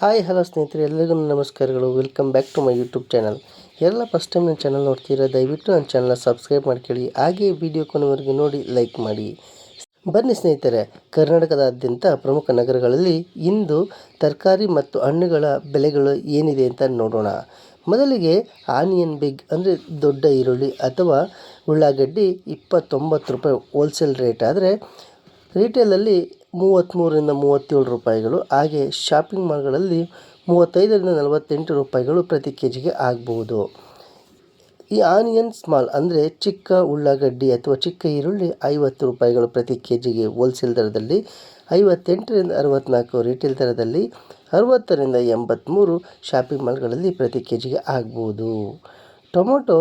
Hi, hello ಸ್ನೇಹಿತರೆ, ಎಲ್ಲರಿಗೂ ನಮಸ್ಕಾರಗಳು. Welcome back to my YouTube channel ಎಲ್ಲ ಫಸ್ಟ್ ಟೈಮ್ ನನ್ನ ಚಾನಲ್ ನೋಡ್ತೀರಾ ದಯವಿಟ್ಟು ನನ್ನ ಚಾನಲ್ನ ಸಬ್ಸ್ಕ್ರೈಬ್ ಮಾಡ್ಕೊಳ್ಳಿ. ಹಾಗೆ ವಿಡಿಯೋ ಕೊನೆವರೆಗೂ ನೋಡಿ ಲೈಕ್ ಮಾಡಿ. ಬನ್ನಿ ಸ್ನೇಹಿತರೆ, ಕರ್ನಾಟಕದಾದ್ಯಂತ ಪ್ರಮುಖ ನಗರಗಳಲ್ಲಿ ಇಂದು ತರಕಾರಿ ಮತ್ತು ಹಣ್ಣುಗಳ ಬೆಲೆಗಳು ಏನಿದೆ ಅಂತ ನೋಡೋಣ. ಮೊದಲಿಗೆ ಆನಿಯನ್ ಬಿಗ್ ಅಂದರೆ ದೊಡ್ಡ ಈರುಳ್ಳಿ ಅಥವಾ ಉಳ್ಳಾಗಡ್ಡಿ ಇಪ್ಪತ್ತೊಂಬತ್ತು ರೂಪಾಯಿ ಹೋಲ್ಸೇಲ್ ರೇಟ್ ಆದರೆ ರಿಟೇಲಲ್ಲಿ ಮೂವತ್ತ್ಮೂರರಿಂದ ಮೂವತ್ತೇಳು ರೂಪಾಯಿಗಳು, ಹಾಗೆ ಶಾಪಿಂಗ್ ಮಾಲ್ಗಳಲ್ಲಿ ಮೂವತ್ತೈದರಿಂದ ನಲವತ್ತೆಂಟು ರೂಪಾಯಿಗಳು ಪ್ರತಿ ಕೆ ಜಿಗೆ ಆಗ್ಬೋದು. ಈ ಆನಿಯನ್ ಸ್ಮಾಲ್ ಅಂದರೆ ಚಿಕ್ಕ ಉಳ್ಳಾಗಡ್ಡಿ ಅಥವಾ ಚಿಕ್ಕ ಈರುಳ್ಳಿ ಐವತ್ತು ರೂಪಾಯಿಗಳು ಪ್ರತಿ ಕೆ ಜಿಗೆ ಹೋಲ್ಸೇಲ್ ದರದಲ್ಲಿ, ಐವತ್ತೆಂಟರಿಂದ ಅರವತ್ತ್ನಾಲ್ಕು ರಿಟೇಲ್ ದರದಲ್ಲಿ, ಅರವತ್ತರಿಂದ ಎಂಬತ್ತ್ಮೂರು ಶಾಪಿಂಗ್ ಮಾಲ್ಗಳಲ್ಲಿ ಪ್ರತಿ ಕೆ ಜಿಗೆ ಆಗ್ಬೋದು. ಟೊಮೊಟೊ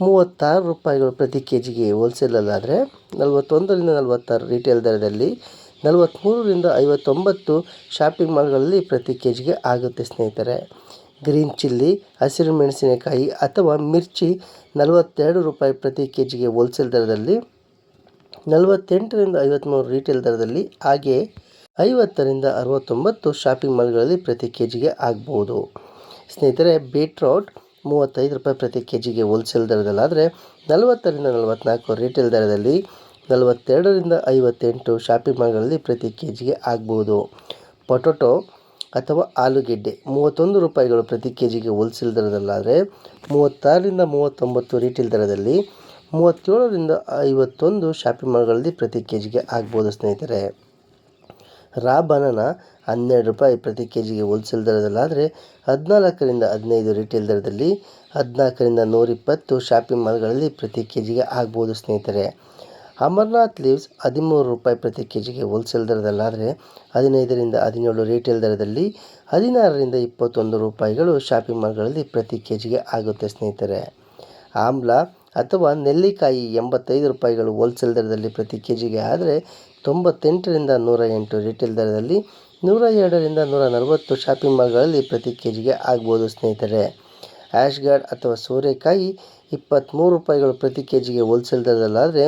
ಮೂವತ್ತಾರು ರೂಪಾಯಿಗಳು ಪ್ರತಿ ಕೆ ಜಿಗೆ ಹೋಲ್ಸೇಲಲ್ಲಾದರೆ ನಲವತ್ತೊಂದರಿಂದ ನಲವತ್ತಾರು ರಿಟೇಲ್ ದರದಲ್ಲಿ ನಲವತ್ತ್ಮೂರರಿಂದ ಐವತ್ತೊಂಬತ್ತು ಶಾಪಿಂಗ್ ಮಾಲ್ಗಳಲ್ಲಿ ಪ್ರತಿ ಕೆ ಜಿಗೆ ಆಗುತ್ತೆ ಸ್ನೇಹಿತರೆ. ಗ್ರೀನ್ ಚಿಲ್ಲಿ, ಹಸಿರು ಮೆಣಸಿನಕಾಯಿ ಅಥವಾ ಮಿರ್ಚಿ ನಲವತ್ತೆರಡು ರೂಪಾಯಿ ಪ್ರತಿ ಕೆ ಜಿಗೆ ಹೋಲ್ಸೇಲ್ ದರದಲ್ಲಿ, ನಲವತ್ತೆಂಟರಿಂದ ಐವತ್ತ್ಮೂರು ರೀಟೇಲ್ ದರದಲ್ಲಿ, ಹಾಗೆ ಐವತ್ತರಿಂದ ಅರವತ್ತೊಂಬತ್ತು ಶಾಪಿಂಗ್ ಮಾಲ್ಗಳಲ್ಲಿ ಪ್ರತಿ ಕೆ ಜಿಗೆ ಆಗ್ಬೋದು. ಸ್ನೇಹಿತರೆ, ಬೀಟ್ರೋಟ್ ಮೂವತ್ತೈದು ರೂಪಾಯಿ ಪ್ರತಿ ಕೆ ಜಿಗೆ ಹೋಲ್ಸೇಲ್ ದರದಲ್ಲಾದರೆ ನಲವತ್ತರಿಂದ ನಲವತ್ತ್ನಾಲ್ಕು ರಿಟೇಲ್ ದರದಲ್ಲಿ ನಲವತ್ತೆರಡರಿಂದ ಐವತ್ತೆಂಟು ಶಾಪಿಂಗ್ ಮಾಲ್ಗಳಲ್ಲಿ ಪ್ರತಿ ಕೆ ಜಿಗೆ ಆಗ್ಬೋದು. ಪೊಟೊಟೊ ಅಥವಾ ಆಲೂಗೆಡ್ಡೆ ಮೂವತ್ತೊಂದು ರೂಪಾಯಿಗಳು ಪ್ರತಿ ಕೆ ಜಿಗೆ ಹೋಲ್ಸೇಲ್ ದರದಲ್ಲಾದರೆ, ಮೂವತ್ತಾರರಿಂದ ಮೂವತ್ತೊಂಬತ್ತು ರಿಟೇಲ್ ದರದಲ್ಲಿ, ಮೂವತ್ತೇಳರಿಂದ ಐವತ್ತೊಂದು ಶಾಪಿಂಗ್ ಮಾಲ್ಗಳಲ್ಲಿ ಪ್ರತಿ ಕೆ ಜಿಗೆ ಆಗ್ಬೋದು ಸ್ನೇಹಿತರೆ. ರಾ ಬನಾನ ಹನ್ನೆರಡು ರೂಪಾಯಿ ಪ್ರತಿ ಕೆ ಜಿಗೆ ಹೋಲ್ಸೇಲ್ ದರದಲ್ಲಾದರೆ, ಹದಿನಾಲ್ಕರಿಂದ ಹದಿನೈದು ರಿಟೇಲ್ ದರದಲ್ಲಿ, ಹದಿನಾಲ್ಕರಿಂದ ನೂರಿಪ್ಪತ್ತು ಶಾಪಿಂಗ್ ಮಾಲ್ಗಳಲ್ಲಿ ಪ್ರತಿ ಕೆ ಜಿಗೆ ಆಗ್ಬೋದು ಸ್ನೇಹಿತರೆ. ಅಮರ್ನಾಥ್ ಲೀವ್ಸ್ ಹದಿಮೂರು ರೂಪಾಯಿ ಪ್ರತಿ ಕೆ ಜಿಗೆ ಹೋಲ್ಸೇಲ್ ದರದಲ್ಲಾದರೆ ಹದಿನೈದರಿಂದ ಹದಿನೇಳು ರಿಟೇಲ್ ದರದಲ್ಲಿ ಹದಿನಾರರಿಂದ ಇಪ್ಪತ್ತೊಂದು ರೂಪಾಯಿಗಳು ಶಾಪಿಂಗ್ ಮಾಲ್ಗಳಲ್ಲಿ ಪ್ರತಿ ಕೆ ಜಿಗೆ ಆಗುತ್ತೆ ಸ್ನೇಹಿತರೆ. ಆಮ್ಲ ಅಥವಾ ನೆಲ್ಲಿಕಾಯಿ ಎಂಬತ್ತೈದು ರೂಪಾಯಿಗಳು ಹೋಲ್ಸೇಲ್ ದರದಲ್ಲಿ ಪ್ರತಿ ಕೆ ಜಿಗೆ ಆದರೆ ತೊಂಬತ್ತೆಂಟರಿಂದ ನೂರ ಎಂಟು ರಿಟೇಲ್ ದರದಲ್ಲಿ ನೂರ ಎರಡರಿಂದ ನೂರ ನಲವತ್ತು ಶಾಪಿಂಗ್ ಮಾಲ್ಗಳಲ್ಲಿ ಪ್ರತಿ ಕೆ ಜಿಗೆ ಆಗ್ಬೋದು ಸ್ನೇಹಿತರೆ. ಆ್ಯಶ್ಗಾರ್ಡ್ ಅಥವಾ ಸೋರೆಕಾಯಿ ಇಪ್ಪತ್ತ್ಮೂರು ರೂಪಾಯಿಗಳು ಪ್ರತಿ ಕೆ ಜಿಗೆ ಹೋಲ್ಸೇಲ್ ದರದಲ್ಲಾದರೆ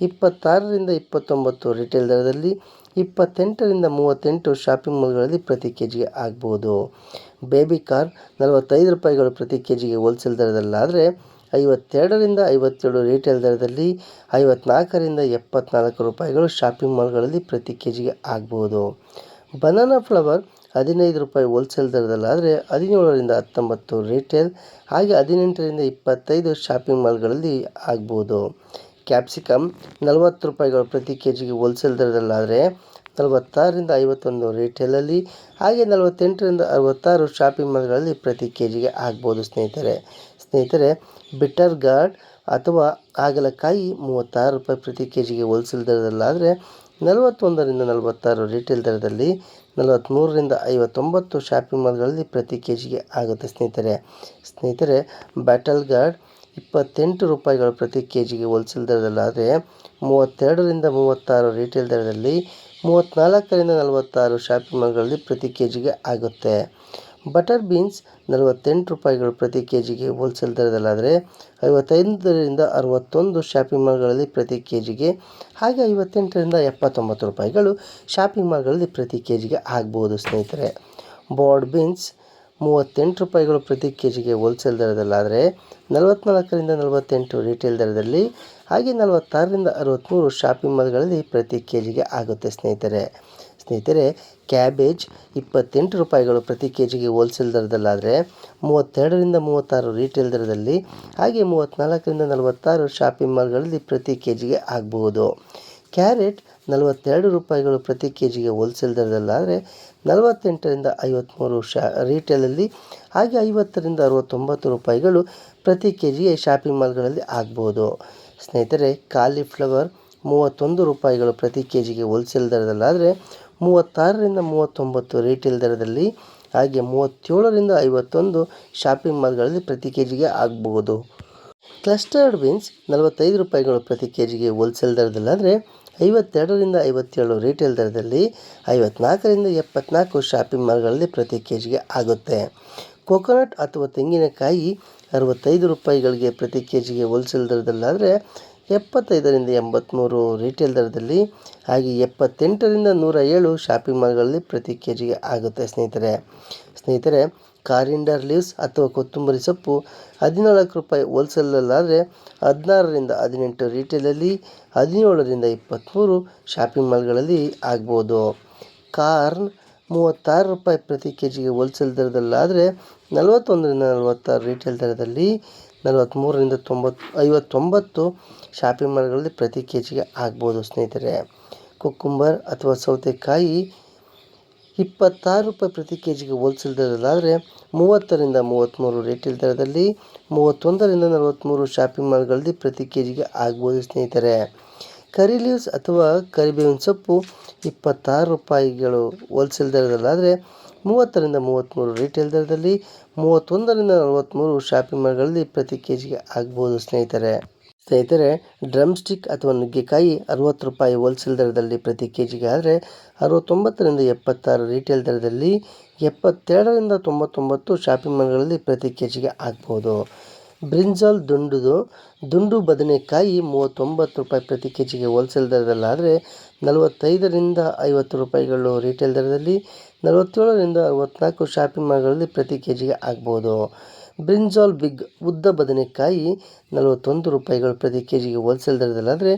ಇಪ್ಪತ್ತಾರರಿಂದ ಇಪ್ಪತ್ತೊಂಬತ್ತು ರಿಟೇಲ್ ದರದಲ್ಲಿ ಇಪ್ಪತ್ತೆಂಟರಿಂದ ಮೂವತ್ತೆಂಟು ಶಾಪಿಂಗ್ ಮಾಲ್ಗಳಲ್ಲಿ ಪ್ರತಿ ಕೆ ಜಿಗೆ ಆಗ್ಬೋದು. ಬೇಬಿ ಕಾರ್ ನಲವತ್ತೈದು ರೂಪಾಯಿಗಳು ಪ್ರತಿ ಕೆ ಜಿಗೆ ಹೋಲ್ಸೇಲ್ ದರದಲ್ಲಾದರೆ ಐವತ್ತೆರಡರಿಂದ ಐವತ್ತೇಳು ರಿಟೇಲ್ ದರದಲ್ಲಿ ಐವತ್ನಾಲ್ಕರಿಂದ ಎಪ್ಪತ್ನಾಲ್ಕು ರೂಪಾಯಿಗಳು ಶಾಪಿಂಗ್ ಮಾಲ್ಗಳಲ್ಲಿ ಪ್ರತಿ ಕೆ ಜಿಗೆ ಆಗ್ಬೋದು. ಬನಾನಾ ಫ್ಲವರ್ ಹದಿನೈದು ರೂಪಾಯಿ ಹೋಲ್ಸೇಲ್ ದರದಲ್ಲಾದರೆ ಹದಿನೇಳರಿಂದ ಹತ್ತೊಂಬತ್ತು ರಿಟೇಲ್ ಹಾಗೆ ಹದಿನೆಂಟರಿಂದ ಇಪ್ಪತ್ತೈದು ಶಾಪಿಂಗ್ ಮಾಲ್ಗಳಲ್ಲಿ ಆಗ್ಬೋದು. ಕ್ಯಾಪ್ಸಿಕಮ್ ನಲವತ್ತು ರೂಪಾಯಿಗಳು ಪ್ರತಿ ಕೆ ಜಿಗೆ ಹೋಲ್ಸೇಲ್ ದರದಲ್ಲಾದರೆ ನಲವತ್ತಾರರಿಂದ ಐವತ್ತೊಂದು ರಿಟೇಲಲ್ಲಿ ಹಾಗೆ ನಲವತ್ತೆಂಟರಿಂದ ಅರವತ್ತಾರು ಶಾಪಿಂಗ್ ಮಾಲ್ಗಳಲ್ಲಿ ಪ್ರತಿ ಕೆ ಜಿಗೆ ಆಗ್ಬೋದು ಸ್ನೇಹಿತರೆ. ಸ್ನೇಹಿತರೆ ಬಿಟರ್ ಗಾರ್ಡ್ ಅಥವಾ ಹಾಗಲಕಾಯಿ ಮೂವತ್ತಾರು ರೂಪಾಯಿ ಪ್ರತಿ ಕೆ ಜಿಗೆ ಹೋಲ್ಸೇಲ್ ದರದಲ್ಲಾದರೆ ನಲವತ್ತೊಂದರಿಂದ ನಲವತ್ತಾರು ರಿಟೇಲ್ ದರದಲ್ಲಿ ನಲವತ್ತ್ಮೂರರಿಂದ ಐವತ್ತೊಂಬತ್ತು ಶಾಪಿಂಗ್ ಮಾಲ್ಗಳಲ್ಲಿ ಪ್ರತಿ ಕೆ ಜಿಗೆ ಆಗುತ್ತೆ ಸ್ನೇಹಿತರೆ. ಸ್ನೇಹಿತರೆ ಬ್ಯಾಟಲ್ ಗಾರ್ಡ್ ಇಪ್ಪತ್ತೆಂಟು ರೂಪಾಯಿಗಳು ಪ್ರತಿ ಕೆ ಜಿಗೆ ಹೋಲ್ಸೇಲ್ ದರದಲ್ಲಾದರೆ ಮೂವತ್ತೆರಡರಿಂದ ಮೂವತ್ತಾರು ರೀಟೇಲ್ ದರದಲ್ಲಿ ಮೂವತ್ತ್ನಾಲ್ಕರಿಂದ ನಲವತ್ತಾರು ಶಾಪಿಂಗ್ ಮಾಲ್ಗಳಲ್ಲಿ ಪ್ರತಿ ಕೆ ಜಿಗೆ ಆಗುತ್ತೆ. ಬಟರ್ ಬೀನ್ಸ್ ನಲವತ್ತೆಂಟು ರೂಪಾಯಿಗಳು ಪ್ರತಿ ಕೆ ಜಿಗೆ ಹೋಲ್ಸೇಲ್ ದರದಲ್ಲಾದರೆ ಐವತ್ತೈದರಿಂದ ಅರವತ್ತೊಂದು ಶಾಪಿಂಗ್ ಮಾಲ್ಗಳಲ್ಲಿ ಪ್ರತಿ ಕೆ ಜಿಗೆ ಹಾಗೆ ಐವತ್ತೆಂಟರಿಂದ ಎಪ್ಪತ್ತೊಂಬತ್ತು ರೂಪಾಯಿಗಳು ಶಾಪಿಂಗ್ ಮಾಲ್ಗಳಲ್ಲಿ ಪ್ರತಿ ಕೆ ಜಿಗೆ ಆಗ್ಬೋದು ಸ್ನೇಹಿತರೆ. ಬಾಡ್ ಬೀನ್ಸ್ ಮೂವತ್ತೆಂಟು ರೂಪಾಯಿಗಳು ಪ್ರತಿ ಕೆ ಜಿಗೆ ಹೋಲ್ಸೇಲ್ ದರದಲ್ಲಾದರೆ ನಲವತ್ತ್ನಾಲ್ಕರಿಂದ ನಲವತ್ತೆಂಟು ರಿಟೇಲ್ ದರದಲ್ಲಿ, ಹಾಗೆ ನಲವತ್ತಾರರಿಂದ ಅರವತ್ತ್ಮೂರು ಶಾಪಿಂಗ್ ಮಾಲ್ಗಳಲ್ಲಿ ಪ್ರತಿ ಕೆ ಜಿಗೆ ಆಗುತ್ತೆ ಸ್ನೇಹಿತರೆ. ಸ್ನೇಹಿತರೆ ಕ್ಯಾಬೇಜ್ ಇಪ್ಪತ್ತೆಂಟು ರೂಪಾಯಿಗಳು ಪ್ರತಿ ಕೆ ಜಿಗೆ ಹೋಲ್ಸೇಲ್ ದರದಲ್ಲಾದರೆ ಮೂವತ್ತೆರಡರಿಂದ ಮೂವತ್ತಾರು ರಿಟೇಲ್ ದರದಲ್ಲಿ, ಹಾಗೆ ಮೂವತ್ತ್ನಾಲ್ಕರಿಂದ ನಲವತ್ತಾರು ಶಾಪಿಂಗ್ ಮಾಲ್ಗಳಲ್ಲಿ ಪ್ರತಿ ಕೆ ಜಿಗೆ ಆಗಬಹುದು. ಕ್ಯಾರೆಟ್ ನಲವತ್ತೆರಡು ರೂಪಾಯಿಗಳು ಪ್ರತಿ ಕೆ ಜಿಗೆ ಹೋಲ್ಸೇಲ್ ದರದಲ್ಲಾದರೆ ನಲವತ್ತೆಂಟರಿಂದ ಐವತ್ತ್ಮೂರು ಶಾ ರೀಟೇಲಲ್ಲಿ ಹಾಗೆ ಐವತ್ತರಿಂದ ಅರವತ್ತೊಂಬತ್ತು ರೂಪಾಯಿಗಳು ಪ್ರತಿ ಕೆ ಜಿಗೆ ಶಾಪಿಂಗ್ ಮಾಲ್ಗಳಲ್ಲಿ ಆಗ್ಬೋದು. ಸ್ನೇಹಿತರೆ ಕಾಲಿಫ್ಲವರ್ ಮೂವತ್ತೊಂದು ರೂಪಾಯಿಗಳು ಪ್ರತಿ ಕೆ ಜಿಗೆ ಹೋಲ್ಸೇಲ್ ದರದಲ್ಲಾದರೆ ಮೂವತ್ತಾರರಿಂದ ಮೂವತ್ತೊಂಬತ್ತು ರಿಟೇಲ್ ದರದಲ್ಲಿ ಹಾಗೆ ಮೂವತ್ತೇಳರಿಂದ ಐವತ್ತೊಂದು ಶಾಪಿಂಗ್ ಮಾಲ್ಗಳಲ್ಲಿ ಪ್ರತಿ ಕೆ ಜಿಗೆ ಆಗ್ಬೋದು. ಕ್ಲಸ್ಟರ್ಡ್ ಬೀನ್ಸ್ ನಲವತ್ತೈದು ರೂಪಾಯಿಗಳು ಪ್ರತಿ ಕೆ ಜಿಗೆ ಹೋಲ್ಸೇಲ್ ದರದಲ್ಲಾದರೆ ಐವತ್ತೆರಡರಿಂದ ಐವತ್ತೇಳು ರಿಟೇಲ್ ದರದಲ್ಲಿ ಐವತ್ನಾಲ್ಕರಿಂದ ಎಪ್ಪತ್ನಾಲ್ಕು ಶಾಪಿಂಗ್ ಮಾಲ್ಗಳಲ್ಲಿ ಪ್ರತಿ ಕೆ ಜಿಗೆ ಆಗುತ್ತೆ. ಕೊಕೊನಟ್ ಅಥವಾ ತೆಂಗಿನಕಾಯಿ ಅರವತ್ತೈದು ರೂಪಾಯಿಗಳಿಗೆ ಪ್ರತಿ ಕೆ ಜಿಗೆ ಹೋಲ್ಸೇಲ್ ದರದಲ್ಲಾದರೆ ಎಪ್ಪತ್ತೈದರಿಂದ ಎಂಬತ್ತ್ಮೂರು ರಿಟೇಲ್ ದರದಲ್ಲಿ, ಹಾಗೆ ಎಪ್ಪತ್ತೆಂಟರಿಂದ ನೂರ ಏಳು ಶಾಪಿಂಗ್ ಮಾಲ್ಗಳಲ್ಲಿ ಪ್ರತಿ ಕೆ ಜಿಗೆ ಆಗುತ್ತೆ ಸ್ನೇಹಿತರೆ. ಸ್ನೇಹಿತರೆ ಕಾರಿಂಡರ್ ಲೀವ್ಸ್ ಅಥವಾ ಕೊತ್ತಂಬರಿ ಸೊಪ್ಪು ಹದಿನಾಲ್ಕು ರೂಪಾಯಿ ಹೋಲ್ಸೇಲಲ್ಲಾದರೆ ಹದಿನಾರರಿಂದ ಹದಿನೆಂಟು ರಿಟೇಲಲ್ಲಿ ಹದಿನೇಳರಿಂದ ಇಪ್ಪತ್ತ್ಮೂರು ಶಾಪಿಂಗ್ ಮಾಲ್ಗಳಲ್ಲಿ ಆಗ್ಬೋದು. ಕಾರ್ನ್ ಮೂವತ್ತಾರು ರೂಪಾಯಿ ಪ್ರತಿ ಕೆ ಜಿಗೆ ಹೋಲ್ಸೇಲ್ ದರದಲ್ಲಾದರೆ ನಲವತ್ತೊಂದರಿಂದ ನಲವತ್ತಾರು ರೀಟೇಲ್ ದರದಲ್ಲಿ ನಲವತ್ತ್ಮೂರರಿಂದ ತೊಂಬತ್ತು ಐವತ್ತೊಂಬತ್ತು ಶಾಪಿಂಗ್ ಮಾಲ್ಗಳಲ್ಲಿ ಪ್ರತಿ ಕೆ ಜಿಗೆ ಆಗ್ಬೋದು ಸ್ನೇಹಿತರೆ. ಕುಕ್ಕುಂಬರ್ ಅಥವಾ ಸೌತೆಕಾಯಿ ಇಪ್ಪತ್ತಾರು ರೂಪಾಯಿ ಪ್ರತಿ ಕೆ ಜಿಗೆ ಹೋಲ್ಸೇಲ್ ದರದಲ್ಲಾದರೆ ಮೂವತ್ತರಿಂದ ಮೂವತ್ತ್ಮೂರು ರೀಟೇಲ್ ದರದಲ್ಲಿ ಮೂವತ್ತೊಂದರಿಂದ ನಲವತ್ತ್ಮೂರು ಶಾಪಿಂಗ್ ಮಾಲ್ಗಳಲ್ಲಿ ಪ್ರತಿ ಕೆ ಜಿಗೆ ಆಗ್ಬೋದು ಸ್ನೇಹಿತರೆ. ಕರಿ ಲೀವ್ಸ್ ಅಥವಾ ಕರಿಬೇವಿನ ಸೊಪ್ಪು ಇಪ್ಪತ್ತಾರು ರೂಪಾಯಿಗಳು ಹೋಲ್ಸೇಲ್ ದರದಲ್ಲಾದರೆ ಮೂವತ್ತರಿಂದ ಮೂವತ್ತ್ಮೂರು ರಿಟೇಲ್ ದರದಲ್ಲಿ, ಮೂವತ್ತೊಂದರಿಂದ ನಲವತ್ತ್ಮೂರು ಶಾಪಿಂಗ್ ಮಾಲ್ಗಳಲ್ಲಿ ಪ್ರತಿ ಕೆ ಜಿಗೆ ಆಗ್ಬೋದು ಸ್ನೇಹಿತರೆ. ಸ್ನೇಹಿತರೆ ಡ್ರಮ್ ಸ್ಟಿಕ್ ಅಥವಾ ನುಗ್ಗೆಕಾಯಿ ಅರುವತ್ತು ರೂಪಾಯಿ ಹೋಲ್ಸೇಲ್ ದರದಲ್ಲಿ ಪ್ರತಿ ಕೆ ಜಿಗೆ ಆದರೆ ಅರವತ್ತೊಂಬತ್ತರಿಂದ ಎಪ್ಪತ್ತಾರು ರಿಟೇಲ್ ದರದಲ್ಲಿ, ಎಪ್ಪತ್ತೆರಡರಿಂದ ತೊಂಬತ್ತೊಂಬತ್ತು ಶಾಪಿಂಗ್ ಮಾಲ್ಗಳಲ್ಲಿ ಪ್ರತಿ ಕೆ ಜಿಗೆ ಆಗ್ಬೋದು. ಬ್ರಿಂಜಾಲ್ ದುಂಡುದು, ದುಂಡು ಬದನೆಕಾಯಿ ಮೂವತ್ತೊಂಬತ್ತು ರೂಪಾಯಿ ಪ್ರತಿ ಕೆ ಜಿಗೆ ಹೋಲ್ಸೇಲ್ ದರದಲ್ಲಾದರೆ ನಲವತ್ತೈದರಿಂದ ಐವತ್ತು ರೂಪಾಯಿಗಳು ರಿಟೇಲ್ ದರದಲ್ಲಿ, ನಲವತ್ತೇಳರಿಂದ ಅರವತ್ತ್ನಾಲ್ಕು ಶಾಪಿಂಗ್ ಮಾಲ್ಗಳಲ್ಲಿ ಪ್ರತಿ ಕೆ ಜಿಗೆ ಆಗ್ಬೋದು. ಬ್ರಿಂಜಾಲ್ ಬಿಗ್ ಉದ್ದ ಬದನೆಕಾಯಿ ನಲವತ್ತೊಂದು ರೂಪಾಯಿಗಳು ಪ್ರತಿ ಕೆ ಜಿಗೆ ಹೋಲ್ಸೇಲ್ ದರದಲ್ಲಾದರೆ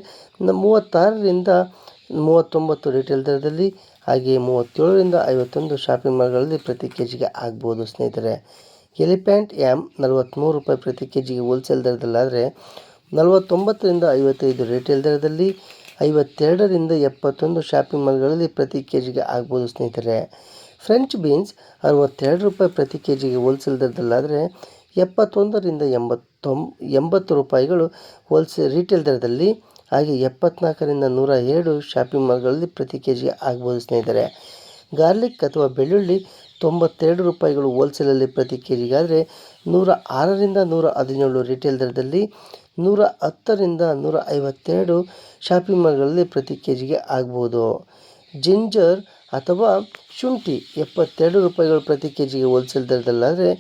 ಮೂವತ್ತಾರರಿಂದ ಮೂವತ್ತೊಂಬತ್ತು ರಿಟೇಲ್ ದರದಲ್ಲಿ, ಹಾಗೆಯೇ ಮೂವತ್ತೇಳರಿಂದ ಐವತ್ತೊಂದು ಶಾಪಿಂಗ್ ಮಾಲ್ಗಳಲ್ಲಿ ಪ್ರತಿ ಕೆ ಜಿಗೆ ಆಗ್ಬೋದು ಸ್ನೇಹಿತರೆ. ಎಲಿಫ್ಯಾಂಟ್ ಯಾಮ್ ನಲವತ್ತ್ಮೂರು ರೂಪಾಯಿ ಪ್ರತಿ ಕೆ ಜಿಗೆ ಹೋಲ್ಸೇಲ್ ದರದಲ್ಲಾದರೆ ನಲವತ್ತೊಂಬತ್ತರಿಂದ ಐವತ್ತೈದು ರಿಟೇಲ್ ದರದಲ್ಲಿ ಐವತ್ತೆರಡರಿಂದ ಎಪ್ಪತ್ತೊಂದು ಶಾಪಿಂಗ್ ಮಾಲ್ಗಳಲ್ಲಿ ಪ್ರತಿ ಕೆ ಜಿಗೆ ಆಗ್ಬೋದು ಸ್ನೇಹಿತರೆ. ಫ್ರೆಂಚ್ ಬೀನ್ಸ್ ಅರವತ್ತೆರಡು ರೂಪಾಯಿ ಪ್ರತಿ ಕೆ ಜಿಗೆ ಹೋಲ್ಸೇಲ್ ದರದಲ್ಲಾದರೆ ಎಪ್ಪತ್ತೊಂದರಿಂದ ಎಂಬತ್ತೊಂ, ಎಂಬತ್ತು ರೂಪಾಯಿಗಳು ಹೋಲ್ಸೇಲ್ ರಿಟೇಲ್ ದರದಲ್ಲಿ, ಹಾಗೆ ಎಪ್ಪತ್ನಾಲ್ಕರಿಂದ ನೂರ ಏಳು ಶಾಪಿಂಗ್ ಮಾಲ್ಗಳಲ್ಲಿ ಪ್ರತಿ ಕೆ ಜಿಗೆ ಆಗ್ಬೋದು ಸ್ನೇಹಿತರೆ. ಗಾರ್ಲಿಕ್ ಅಥವಾ ಬೆಳ್ಳುಳ್ಳಿ ತೊಂಬತ್ತೆರಡು ರೂಪಾಯಿಗಳು ಹೋಲ್ಸೇಲಲ್ಲಿ ಪ್ರತಿ ಕೆ ಜಿಗಾದರೆ ನೂರ ಆರರಿಂದ ನೂರ ಹದಿನೇಳು ರಿಟೇಲ್ ದರದಲ್ಲಿ ನೂರ ಹತ್ತರಿಂದ ನೂರ ಐವತ್ತೆರಡು ಶಾಪಿಂಗ್ ಮಾಲ್ಗಳಲ್ಲಿ ಪ್ರತಿ ಕೆ ಜಿಗೆ ಆಗ್ಬೋದು. ಜಿಂಜರ್ ಅಥವಾ ಶುಂಠಿ ಎಪ್ಪತ್ತೆರಡು ರೂಪಾಯಿಗಳು ಪ್ರತಿ ಕೆ ಜಿಗೆ ಹೋಲ್ಸೇಲ್ ದರದಲ್ಲಾದರೆ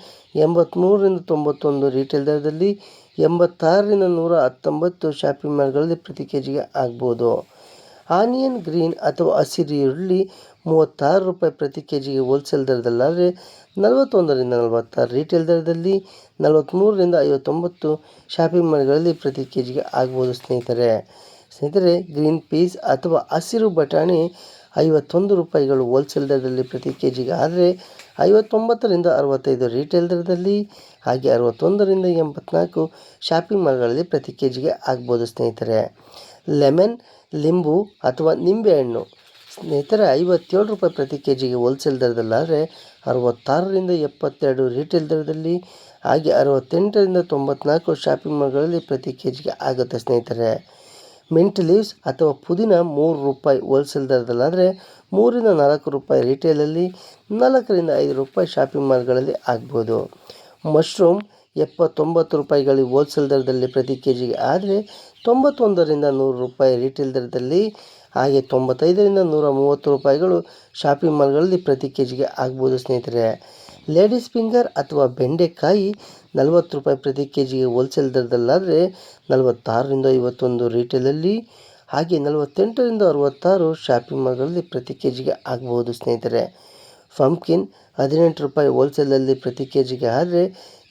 ಎಂಬತ್ತ್ಮೂರರಿಂದ ತೊಂಬತ್ತೊಂದು ರಿಟೇಲ್ ದರದಲ್ಲಿ ಎಂಬತ್ತಾರರಿಂದ ನೂರ ಹತ್ತೊಂಬತ್ತು ಶಾಪಿಂಗ್ ಮಾಲ್ಗಳಲ್ಲಿ ಪ್ರತಿ ಕೆ ಜಿಗೆ ಆಗ್ಬೋದು. ಆನಿಯನ್ ಗ್ರೀನ್ ಅಥವಾ ಹಸಿರು ಈರುಳ್ಳಿ ಮೂವತ್ತಾರು ರೂಪಾಯಿ ಪ್ರತಿ ಕೆ ಜಿಗೆ ಹೋಲ್ಸೇಲ್ ದರದಲ್ಲಾದರೆ ನಲವತ್ತೊಂದರಿಂದ ನಲವತ್ತಾರು ರಿಟೇಲ್ ದರದಲ್ಲಿ ನಲವತ್ತ್ಮೂರರಿಂದ ಐವತ್ತೊಂಬತ್ತು ಶಾಪಿಂಗ್ ಮಾಲ್ಗಳಲ್ಲಿ ಪ್ರತಿ ಕೆ ಜಿಗೆ ಆಗ್ಬೋದು ಸ್ನೇಹಿತರೆ. ಸ್ನೇಹಿತರೆ ಗ್ರೀನ್ ಪೀಸ್ ಅಥವಾ ಹಸಿರು ಬಟಾಣಿ ಐವತ್ತೊಂದು ರೂಪಾಯಿಗಳು ಹೋಲ್ಸೇಲ್ ದರದಲ್ಲಿ ಪ್ರತಿ ಕೆ ಜಿಗೆ ಆದರೆ ಐವತ್ತೊಂಬತ್ತರಿಂದ ಅರವತ್ತೈದು ರಿಟೇಲ್ ದರದಲ್ಲಿ ಹಾಗೆ ಅರವತ್ತೊಂದರಿಂದ ಎಂಬತ್ನಾಲ್ಕು ಶಾಪಿಂಗ್ ಮಾಲ್ಗಳಲ್ಲಿ ಪ್ರತಿ ಕೆ ಜಿಗೆ ಆಗ್ಬೋದು ಸ್ನೇಹಿತರೆ. ಲೆಮನ್ ಲಿಂಬು ಅಥವಾ ನಿಂಬೆಹಣ್ಣು ಸ್ನೇಹಿತರೆ, ಐವತ್ತೇಳು ರೂಪಾಯಿ ಪ್ರತಿ ಕೆ ಜಿಗೆ ಹೋಲ್ಸೇಲ್ ದರದಲ್ಲಾದರೆ ಅರವತ್ತಾರರಿಂದ ಎಪ್ಪತ್ತೆರಡು ರಿಟೇಲ್ ದರದಲ್ಲಿ, ಹಾಗೆ ಅರವತ್ತೆಂಟರಿಂದ ತೊಂಬತ್ನಾಲ್ಕು ಶಾಪಿಂಗ್ ಮಾಲ್ಗಳಲ್ಲಿ ಪ್ರತಿ ಕೆ ಜಿಗೆ ಆಗುತ್ತೆ ಸ್ನೇಹಿತರೆ. ಮಿಂಟ್ ಲೀವ್ಸ್ ಅಥವಾ ಪುದೀನ ಮೂರು ರೂಪಾಯಿ ಹೋಲ್ಸೇಲ್ ದರದಲ್ಲಾದರೆ ಮೂರಿಂದ ನಾಲ್ಕು ರೂಪಾಯಿ ರಿಟೇಲಲ್ಲಿ ನಾಲ್ಕರಿಂದ ಐದು ರೂಪಾಯಿ ಶಾಪಿಂಗ್ ಮಾಲ್ಗಳಲ್ಲಿ ಆಗ್ಬೋದು. ಮಶ್ರೂಮ್ ಎಪ್ಪತ್ತೊಂಬತ್ತು ರೂಪಾಯಿಗಳಿಗೆ ಹೋಲ್ಸೇಲ್ ದರದಲ್ಲಿ ಪ್ರತಿ ಕೆ ಜಿಗೆ ಆದರೆ ತೊಂಬತ್ತೊಂದರಿಂದ ನೂರು ರೂಪಾಯಿ ರಿಟೇಲ್ ದರದಲ್ಲಿ ಹಾಗೆ ತೊಂಬತ್ತೈದರಿಂದ ನೂರ ಮೂವತ್ತು ರೂಪಾಯಿಗಳು ಶಾಪಿಂಗ್ ಮಾಲ್ಗಳಲ್ಲಿ ಪ್ರತಿ ಕೆ ಜಿಗೆ ಆಗ್ಬೋದು ಸ್ನೇಹಿತರೆ. ಲೇಡೀಸ್ ಫಿಂಗರ್ ಅಥವಾ ಬೆಂಡೆಕಾಯಿ ನಲವತ್ತು ರೂಪಾಯಿ ಪ್ರತಿ ಕೆ ಜಿಗೆ ಹೋಲ್ಸೇಲ್ ದರದಲ್ಲಾದರೆ ನಲವತ್ತಾರರಿಂದ ಐವತ್ತೊಂದು ರೀಟೇಲಲ್ಲಿ ಹಾಗೆ ನಲವತ್ತೆಂಟರಿಂದ ಅರವತ್ತಾರು ಶಾಪಿಂಗ್ ಮಾಲ್ಗಳಲ್ಲಿ ಪ್ರತಿ ಕೆ ಜಿಗೆ ಆಗ್ಬೋದು ಸ್ನೇಹಿತರೆ. ಫಂಪ್ಕಿನ್ ಹದಿನೆಂಟು ರೂಪಾಯಿ ಹೋಲ್ಸೇಲಲ್ಲಿ ಪ್ರತಿ ಕೆ ಜಿಗೆ ಆದರೆ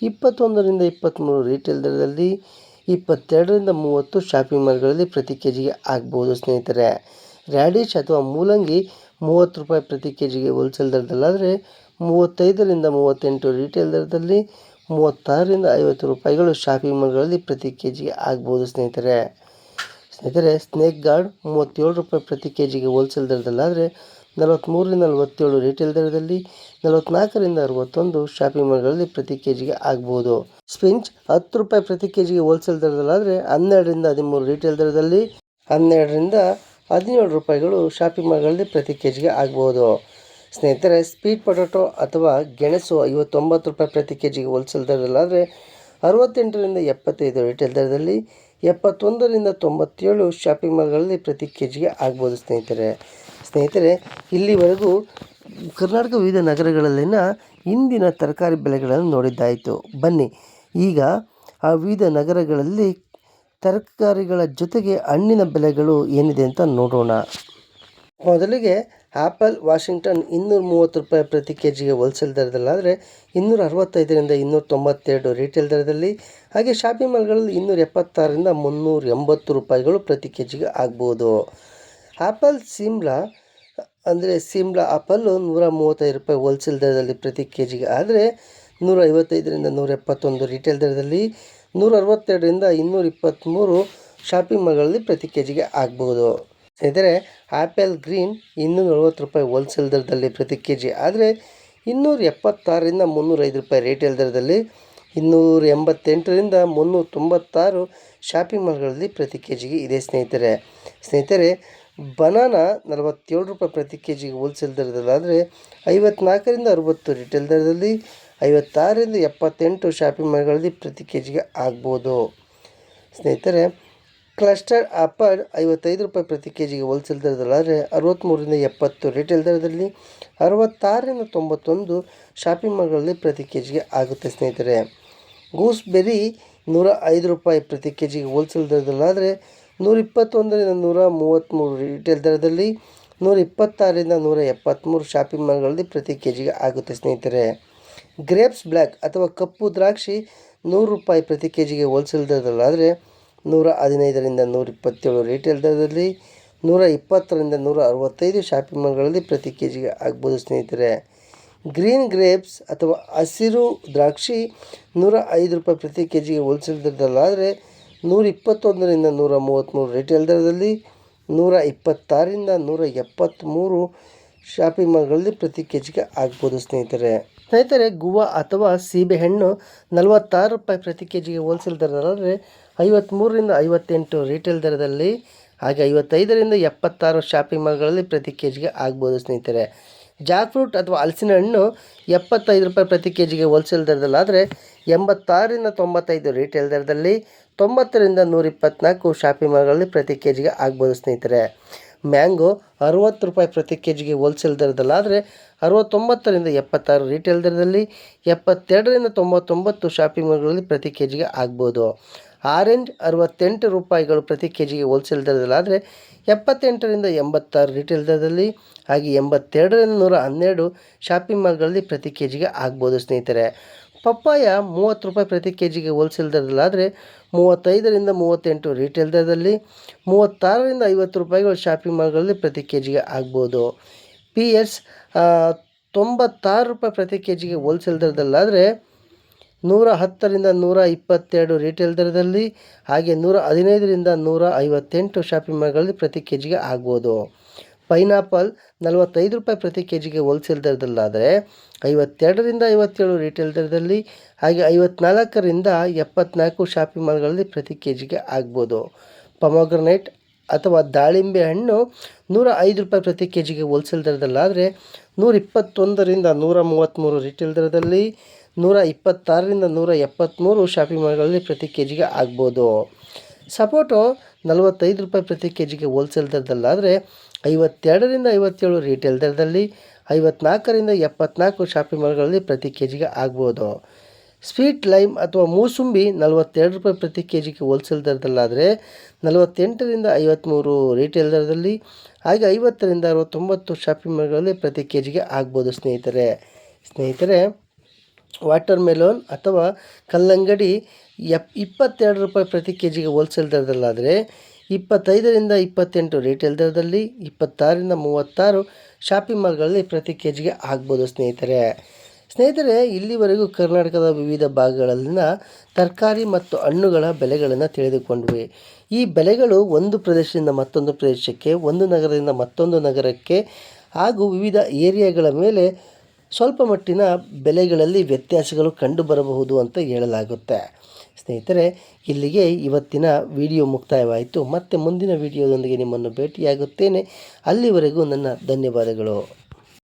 ಇಪ್ಪತ್ತೊಂದರಿಂದ ಇಪ್ಪತ್ತ್ಮೂರು ರಿಟೇಲ್ ದರದಲ್ಲಿ ಇಪ್ಪತ್ತೆರಡರಿಂದ ಮೂವತ್ತು ಶಾಪಿಂಗ್ ಮಾಲ್ಗಳಲ್ಲಿ ಪ್ರತಿ ಕೆ ಜಿಗೆ ಆಗ್ಬೋದು, ಸ್ನೇಹಿತರೆ. ರ್ಯಾಡಿಶ್ ಅಥವಾ ಮೂಲಂಗಿ ಮೂವತ್ತು ರೂಪಾಯಿ ಪ್ರತಿ ಕೆ ಜಿಗೆ ಹೋಲ್ಸೇಲ್ ದರದಲ್ಲಾದರೆ ಮೂವತ್ತೈದರಿಂದ ಮೂವತ್ತೆಂಟು ರಿಟೇಲ್ ದರದಲ್ಲಿ ಮೂವತ್ತಾರರಿಂದ ಐವತ್ತು ರೂಪಾಯಿಗಳು ಶಾಪಿಂಗ್ ಮಾಲ್ಗಳಲ್ಲಿ ಪ್ರತಿ ಕೆ ಜಿಗೆ ಆಗ್ಬೋದು, ಸ್ನೇಹಿತರೆ. ಸ್ನೇಹಿತರೆ ಸ್ನೇಕ್ ಗಾರ್ಡ್ ಮೂವತ್ತೇಳು ರೂಪಾಯಿ ಪ್ರತಿ ಕೆ ಜಿಗೆ ಹೋಲ್ಸೇಲ್ ದರದಲ್ಲಾದರೆ ನಲವತ್ತ್ಮೂರರಿಂದ ನಲವತ್ತೇಳು ರಿಟೇಲ್ ದರದಲ್ಲಿ ನಲವತ್ತ್ನಾಲ್ಕರಿಂದ ಅರವತ್ತೊಂದು ಶಾಪಿಂಗ್ ಮಾಲ್ಗಳಲ್ಲಿ ಪ್ರತಿ ಕೆ ಜಿಗೆ ಆಗ್ಬೋದು. ಸ್ಪಿಂಚ್ ಹತ್ತು ರೂಪಾಯಿ ಪ್ರತಿ ಕೆ ಜಿಗೆ ಹೋಲ್ಸೇಲ್ ದರದಲ್ಲಾದರೆ ಹನ್ನೆರಡರಿಂದ ಹದಿಮೂರು ರಿಟೇಲ್ ದರದಲ್ಲಿ, ಹನ್ನೆರಡರಿಂದ ಹದಿನೇಳು ರೂಪಾಯಿಗಳು ಶಾಪಿಂಗ್ ಮಾಲ್ಗಳಲ್ಲಿ ಪ್ರತಿ ಕೆ ಜಿಗೆ ಆಗ್ಬೋದು. ಸ್ನೇಹಿತರೆ ಸ್ವೀಟ್ ಪೊಟೊಟೊ ಅಥವಾ ಗೆಣಸು ಐವತ್ತೊಂಬತ್ತು ರೂಪಾಯಿ ಪ್ರತಿ ಕೆ ಜಿಗೆ ಹೋಲ್ಸೇಲ್ ದರದಲ್ಲಾದರೆ ಅರವತ್ತೆಂಟರಿಂದ ಎಪ್ಪತ್ತೈದು ರಿಟೇಲ್ ದರದಲ್ಲಿ, ಎಪ್ಪತ್ತೊಂದರಿಂದ ತೊಂಬತ್ತೇಳು ಶಾಪಿಂಗ್ ಮಾಲ್ಗಳಲ್ಲಿ ಪ್ರತಿ ಕೆ ಜಿಗೆ ಆಗ್ಬೋದು ಸ್ನೇಹಿತರೆ. ಸ್ನೇಹಿತರೆ, ಇಲ್ಲಿವರೆಗೂ ಕರ್ನಾಟಕ ವಿವಿಧ ನಗರಗಳಲ್ಲಿನ ಇಂದಿನ ತರಕಾರಿ ಬೆಲೆಗಳನ್ನು ನೋಡಿದ್ದಾಯಿತು. ಬನ್ನಿ, ಈಗ ಆ ವಿವಿಧ ನಗರಗಳಲ್ಲಿ ತರಕಾರಿಗಳ ಜೊತೆಗೆ ಹಣ್ಣಿನ ಬೆಲೆಗಳು ಏನಿದೆ ಅಂತ ನೋಡೋಣ. ಮೊದಲಿಗೆ ಆ್ಯಪಲ್ ವಾಷಿಂಗ್ಟನ್ ಇನ್ನೂರ ಮೂವತ್ತು ರೂಪಾಯಿ ಪ್ರತಿ ಕೆ ಜಿಗೆ ಹೋಲ್ಸೇಲ್ ದರದಲ್ಲಾದರೆ ಇನ್ನೂರ ಅರವತ್ತೈದರಿಂದ ಇನ್ನೂರ ತೊಂಬತ್ತೆರಡು ರೀಟೇಲ್ ದರದಲ್ಲಿ, ಹಾಗೆ ಶಾಪಿಂಗ್ ಮಾಲ್ಗಳಲ್ಲಿ ಇನ್ನೂರ ಎಪ್ಪತ್ತಾರರಿಂದ ಮುನ್ನೂರ ಎಂಬತ್ತು ರೂಪಾಯಿಗಳು ಪ್ರತಿ ಕೆ ಜಿಗೆ ಆಗ್ಬೋದು. ಆ್ಯಪಲ್ ಸಿಮ್ಲಾ, ಅಂದರೆ ಸಿಮ್ಲಾ ಆಪಲ್ಲು ನೂರ ಮೂವತ್ತೈದು ರೂಪಾಯಿ ಹೋಲ್ಸೇಲ್ ದರದಲ್ಲಿ ಪ್ರತಿ ಕೆ ಜಿಗೆ ಆದರೆ ನೂರ ಐವತ್ತೈದರಿಂದ ನೂರ ಎಪ್ಪತ್ತೊಂದು ರಿಟೇಲ್ ದರದಲ್ಲಿ ನೂರ ಅರವತ್ತೆರಡರಿಂದ ಇನ್ನೂರ ಇಪ್ಪತ್ತ್ಮೂರು ಶಾಪಿಂಗ್ ಮಾಲ್ಗಳಲ್ಲಿ ಪ್ರತಿ ಕೆ ಜಿಗೆ ಆಗ್ಬೋದು. ಸ್ನೇಹಿತರೆ ಆ್ಯಪಲ್ ಗ್ರೀನ್ ಇನ್ನೂರ ನಲ್ವತ್ತು ರೂಪಾಯಿ ಹೋಲ್ಸೇಲ್ ದರದಲ್ಲಿ ಪ್ರತಿ ಕೆ ಜಿ ಆದರೆ ಇನ್ನೂರ ಎಪ್ಪತ್ತಾರರಿಂದ ಮುನ್ನೂರೈದು ರೂಪಾಯಿ ರಿಟೇಲ್ ದರದಲ್ಲಿ ಇನ್ನೂರ ಎಂಬತ್ತೆಂಟರಿಂದ ಮುನ್ನೂರ ತೊಂಬತ್ತಾರು ಶಾಪಿಂಗ್ ಮಾಲ್ಗಳಲ್ಲಿ ಪ್ರತಿ ಕೆ ಜಿಗೆ ಇದೆ ಸ್ನೇಹಿತರೆ. ಸ್ನೇಹಿತರೆ ಬನಾನಾ ನಲವತ್ತೇಳು ರೂಪಾಯಿ ಪ್ರತಿ ಕೆ ಜಿಗೆ ಹೋಲ್ಸೇಲ್ ದರದಲ್ಲಾದರೆ ಐವತ್ನಾಲ್ಕರಿಂದ ಅರುವತ್ತು ರಿಟೇಲ್ ದರದಲ್ಲಿ, ಐವತ್ತಾರರಿಂದ ಎಪ್ಪತ್ತೆಂಟು ಶಾಪಿಂಗ್ ಮಾಲ್ಗಳಲ್ಲಿ ಪ್ರತಿ ಕೆ ಜಿಗೆ ಆಗ್ಬೋದು. ಸ್ನೇಹಿತರೆ ಕ್ಲಸ್ಟರ್ ಆಪಲ್ ಐವತ್ತೈದು ರೂಪಾಯಿ ಪ್ರತಿ ಕೆ ಜಿಗೆ ಹೋಲ್ಸೇಲ್ ದರದಲ್ಲಾದರೆ ಅರವತ್ತ್ಮೂರರಿಂದ ಎಪ್ಪತ್ತು ರಿಟೇಲ್ ದರದಲ್ಲಿ, ಅರವತ್ತಾರರಿಂದ ತೊಂಬತ್ತೊಂದು ಶಾಪಿಂಗ್ ಮಾಲ್ಗಳಲ್ಲಿ ಪ್ರತಿ ಕೆ ಜಿಗೆ ಆಗುತ್ತೆ ಸ್ನೇಹಿತರೆ. ಗೂಸ್ಬೆರಿ ನೂರ ಐದು ರೂಪಾಯಿ ಪ್ರತಿ ಕೆ ಜಿಗೆ ಹೋಲ್ಸೇಲ್ ದರದಲ್ಲಾದರೆ ನೂರ ಇಪ್ಪತ್ತೊಂದರಿಂದ ನೂರ ಮೂವತ್ತ್ಮೂರು ರಿಟೇಲ್ ದರದಲ್ಲಿ ನೂರ ಇಪ್ಪತ್ತಾರರಿಂದ ನೂರ ಎಪ್ಪತ್ತ್ಮೂರು ಶಾಪಿಂಗ್ ಮಾಲ್ಗಳಲ್ಲಿ ಪ್ರತಿ ಕೆ ಜಿಗೆ ಆಗುತ್ತೆ ಸ್ನೇಹಿತರೆ. ಗ್ರೇಪ್ಸ್ ಬ್ಲ್ಯಾಕ್ ಅಥವಾ ಕಪ್ಪು ದ್ರಾಕ್ಷಿ ನೂರು ರೂಪಾಯಿ ಪ್ರತಿ ಕೆ ಜಿಗೆ ಹೋಲ್ಸೇಲ್ ದರದಲ್ಲಾದರೆ ನೂರ ಹದಿನೈದರಿಂದ ನೂರ ಇಪ್ಪತ್ತೇಳು ರಿಟೇಲ್ ದರದಲ್ಲಿ ನೂರ ಇಪ್ಪತ್ತರಿಂದ ನೂರ ಅರವತ್ತೈದು ಶಾಪಿಂಗ್ ಮಾಲ್ಗಳಲ್ಲಿ ಪ್ರತಿ ಕೆ ಜಿಗೆ ಆಗ್ಬೋದು ಸ್ನೇಹಿತರೆ. ಗ್ರೀನ್ ಗ್ರೇಪ್ಸ್ ಅಥವಾ ಹಸಿರು ದ್ರಾಕ್ಷಿ ನೂರ ಐದು ರೂಪಾಯಿ ಪ್ರತಿ ಕೆ ಜಿಗೆ ಹೋಲ್ಸೇಲ್ ದರದಲ್ಲಾದರೆ ನೂರ ಇಪ್ಪತ್ತೊಂದರಿಂದ ನೂರ ಮೂವತ್ತ್ಮೂರು ರಿಟೇಲ್ ದರದಲ್ಲಿ ನೂರ ಇಪ್ಪತ್ತಾರರಿಂದ ನೂರ ಎಪ್ಪತ್ತ್ಮೂರು ಶಾಪಿಂಗ್ ಮಾಲ್ಗಳಲ್ಲಿ ಪ್ರತಿ ಕೆ ಜಿಗೆ ಆಗ್ಬೋದು ಸ್ನೇಹಿತರೆ. ಸ್ನೇಹಿತರೆ, ಗುವಾ ಅಥವಾ ಸೀಬೆಹಣ್ಣು ನಲವತ್ತಾರು ರೂಪಾಯಿ ಪ್ರತಿ ಕೆ ಜಿಗೆ ಹೋಲ್ಸೇಲ್ ದರದಲ್ಲಾದರೆ ಐವತ್ತ್ಮೂರರಿಂದ ಐವತ್ತೆಂಟು ರಿಟೇಲ್ ದರದಲ್ಲಿ, ಹಾಗೆ ಐವತ್ತೈದರಿಂದ ಎಪ್ಪತ್ತಾರು ಶಾಪಿಂಗ್ ಮಾಲ್ಗಳಲ್ಲಿ ಪ್ರತಿ ಕೆ ಜಿಗೆ ಆಗ್ಬೋದು ಸ್ನೇಹಿತರೆ. ಜಾಕ್ ಫ್ರೂಟ್ ಅಥವಾ ಹಲಸಿನ ಹಣ್ಣು ಎಪ್ಪತ್ತೈದು ರೂಪಾಯಿ ಪ್ರತಿ ಕೆ ಜಿಗೆ ಹೋಲ್ಸೇಲ್ ದರದಲ್ಲಾದರೆ ಎಂಬತ್ತಾರರಿಂದ ತೊಂಬತ್ತೈದು ರಿಟೇಲ್ ದರದಲ್ಲಿ ತೊಂಬತ್ತರಿಂದ ನೂರ ಇಪ್ಪತ್ತ್ನಾಲ್ಕು ಶಾಪಿಂಗ್ ಮಾಲ್ಗಳಲ್ಲಿ ಪ್ರತಿ ಕೆ ಜಿಗೆ ಆಗ್ಬೋದು ಸ್ನೇಹಿತರೆ. ಮ್ಯಾಂಗೋ ಅರುವತ್ತು ರೂಪಾಯಿ ಪ್ರತಿ ಕೆ ಜಿಗೆ ಹೋಲ್ಸೇಲ್ ದರದಲ್ಲಾದರೆ ಅರವತ್ತೊಂಬತ್ತರಿಂದ ಎಪ್ಪತ್ತಾರು ರಿಟೇಲ್ ದರದಲ್ಲಿ, ಎಪ್ಪತ್ತೆರಡರಿಂದ ತೊಂಬತ್ತೊಂಬತ್ತು ಶಾಪಿಂಗ್ ಮಾಲ್ಗಳಲ್ಲಿ ಪ್ರತಿ ಕೆ ಜಿಗೆ ಆಗ್ಬೋದು. ಆರೆಂಜ್ ಅರವತ್ತೆಂಟು ರೂಪಾಯಿಗಳು ಪ್ರತಿ ಕೆ ಜಿಗೆ ಹೋಲ್ಸೇಲ್ ದರದಲ್ಲಾದರೆ ಎಪ್ಪತ್ತೆಂಟರಿಂದ ಎಂಬತ್ತಾರು ರಿಟೇಲ್ ದರದಲ್ಲಿ, ಹಾಗೆ ಎಂಬತ್ತೆರಡರಿಂದ ನೂರ ಹನ್ನೆರಡು ಶಾಪಿಂಗ್ ಮಾಲ್ಗಳಲ್ಲಿ ಪ್ರತಿ ಕೆ ಜಿಗೆ ಆಗ್ಬೋದು ಸ್ನೇಹಿತರೆ. ಪಪ್ಪಾಯ ಮೂವತ್ತು ರೂಪಾಯಿ ಪ್ರತಿ ಕೆ ಜಿಗೆ ಹೋಲ್ಸೇಲ್ ದರದಲ್ಲಾದರೆ ಮೂವತ್ತೈದರಿಂದ ಮೂವತ್ತೆಂಟು ರಿಟೇಲ್ ದರದಲ್ಲಿ, ಮೂವತ್ತಾರರಿಂದ ಐವತ್ತು ರೂಪಾಯಿಗಳು ಶಾಪಿಂಗ್ ಮಾಲ್ಗಳಲ್ಲಿ ಪ್ರತಿ ಕೆ ಜಿಗೆ ಆಗ್ಬೋದು ಪಿ ಎಸ್ ತೊಂಬತ್ತಾರು ರೂಪಾಯಿ ಪ್ರತಿ ಕೆ ಜಿಗೆ ಹೋಲ್ಸೇಲ್ ದರದಲ್ಲಾದರೆ ನೂರ ಹತ್ತರಿಂದ ನೂರ ಇಪ್ಪತ್ತೆರಡು ರಿಟೇಲ್ ದರದಲ್ಲಿ, ಹಾಗೆ ನೂರ ಹದಿನೈದರಿಂದ ನೂರ ಐವತ್ತೆಂಟು ಶಾಪಿಂಗ್ ಮಾಲ್ಗಳಲ್ಲಿ ಪ್ರತಿ ಕೆ ಜಿಗೆ ಆಗ್ಬೋದು. ಪೈನಾಪಲ್ ನಲವತ್ತೈದು ರೂಪಾಯಿ ಪ್ರತಿ ಕೆ ಜಿಗೆ ಹೋಲ್ಸೇಲ್ ದರದಲ್ಲಾದರೆ ಐವತ್ತೆರಡರಿಂದ ಐವತ್ತೇಳು ರಿಟೇಲ್ ದರದಲ್ಲಿ, ಹಾಗೆ ಐವತ್ನಾಲ್ಕರಿಂದ ಎಪ್ಪತ್ನಾಲ್ಕು ಶಾಪಿಂಗ್ ಮಾಲ್ಗಳಲ್ಲಿ ಪ್ರತಿ ಕೆ ಜಿಗೆ ಆಗ್ಬೋದು. ಪಮೋಗ್ರನೇಟ್ ಅಥವಾ ದಾಳಿಂಬೆ ಹಣ್ಣು ನೂರ ಐದು ರೂಪಾಯಿ ಪ್ರತಿ ಕೆ ಜಿಗೆ ಹೋಲ್ಸೇಲ್ ದರದಲ್ಲಾದರೆ ನೂರ ಇಪ್ಪತ್ತೊಂದರಿಂದ ನೂರ ಮೂವತ್ತ್ಮೂರು ರಿಟೇಲ್ ದರದಲ್ಲಿ ನೂರ ಇಪ್ಪತ್ತಾರರಿಂದ ನೂರ ಎಪ್ಪತ್ತ್ಮೂರು ಶಾಪಿಂಗ್ ಮಾಲ್ಗಳಲ್ಲಿ ಪ್ರತಿ ಕೆ ಜಿಗೆ ಆಗ್ಬೋದು. ಸಪೋಟೊ ನಲವತ್ತೈದು ರೂಪಾಯಿ ಪ್ರತಿ ಕೆ ಜಿಗೆ ಹೋಲ್ಸೇಲ್ ದರದಲ್ಲಾದರೆ ಐವತ್ತೆರಡರಿಂದ ಐವತ್ತೇಳು ರಿಟೇಲ್ ದರದಲ್ಲಿ, ಐವತ್ನಾಲ್ಕರಿಂದ ಎಪ್ಪತ್ನಾಲ್ಕು ಶಾಪಿಂಗ್ ಮಾಲ್ಗಳಲ್ಲಿ ಪ್ರತಿ ಕೆ ಜಿಗೆ ಆಗ್ಬೋದು. ಸ್ವೀಟ್ ಲೈಮ್ ಅಥವಾ ಮೂಸುಂಬಿ ನಲವತ್ತೆರಡು ರೂಪಾಯಿ ಪ್ರತಿ ಕೆ ಜಿಗೆ ಹೋಲ್ಸೇಲ್ ದರದಲ್ಲಾದರೆ, ನಲವತ್ತೆಂಟರಿಂದ ಐವತ್ತ್ಮೂರು ರಿಟೇಲ್ ದರದಲ್ಲಿ, ಹಾಗೆ ಐವತ್ತರಿಂದ ಅರವತ್ತೊಂಬತ್ತು ಶಾಪಿಂಗ್ ಮಾಲ್ಗಳಲ್ಲಿ ಪ್ರತಿ ಕೆ ಜಿಗೆ ಆಗ್ಬೋದು ಸ್ನೇಹಿತರೆ. ಸ್ನೇಹಿತರೆ ವಾಟರ್ ಮೆಲೋನ್ ಅಥವಾ ಕಲ್ಲಂಗಡಿ ಎಪ್, ಇಪ್ಪತ್ತೆರಡು ರೂಪಾಯಿ ಪ್ರತಿ ಕೆ ಜಿಗೆ ಹೋಲ್ಸೇಲ್ ದರದಲ್ಲಾದರೆ ಇಪ್ಪತ್ತೈದರಿಂದ ಇಪ್ಪತ್ತೆಂಟು ರೀಟೇಲ್ ದರದಲ್ಲಿ ಇಪ್ಪತ್ತಾರರಿಂದ ಮೂವತ್ತಾರು ಶಾಪಿಂಗ್ ಮಾಲ್ಗಳಲ್ಲಿ ಪ್ರತಿ ಕೆ ಜಿಗೆ ಆಗ್ಬೋದು ಸ್ನೇಹಿತರೆ. ಸ್ನೇಹಿತರೆ, ಇಲ್ಲಿವರೆಗೂ ಕರ್ನಾಟಕದ ವಿವಿಧ ಭಾಗಗಳಲ್ಲಿನ ತರಕಾರಿ ಮತ್ತು ಹಣ್ಣುಗಳ ಬೆಲೆಗಳನ್ನು ತಿಳಿದುಕೊಂಡ್ವಿ. ಈ ಬೆಲೆಗಳು ಒಂದು ಪ್ರದೇಶದಿಂದ ಮತ್ತೊಂದು ಪ್ರದೇಶಕ್ಕೆ, ಒಂದು ನಗರದಿಂದ ಮತ್ತೊಂದು ನಗರಕ್ಕೆ ಹಾಗೂ ವಿವಿಧ ಏರಿಯಾಗಳ ಮೇಲೆ ಸ್ವಲ್ಪ ಮಟ್ಟಿನ ಬೆಲೆಗಳಲ್ಲಿ ವ್ಯತ್ಯಾಸಗಳು ಕಂಡುಬರಬಹುದು ಅಂತ ಹೇಳಲಾಗುತ್ತೆ. ಸ್ನೇಹಿತರೆ ಇಲ್ಲಿಗೆ ಇವತ್ತಿನ ವಿಡಿಯೋ ಮುಕ್ತಾಯವಾಯಿತು. ಮತ್ತೆ ಮುಂದಿನ ವಿಡಿಯೋದೊಂದಿಗೆ ನಿಮ್ಮನ್ನು ಭೇಟಿಯಾಗುತ್ತೇನೆ. ಅಲ್ಲಿವರೆಗೂ ನನ್ನ ಧನ್ಯವಾದಗಳು.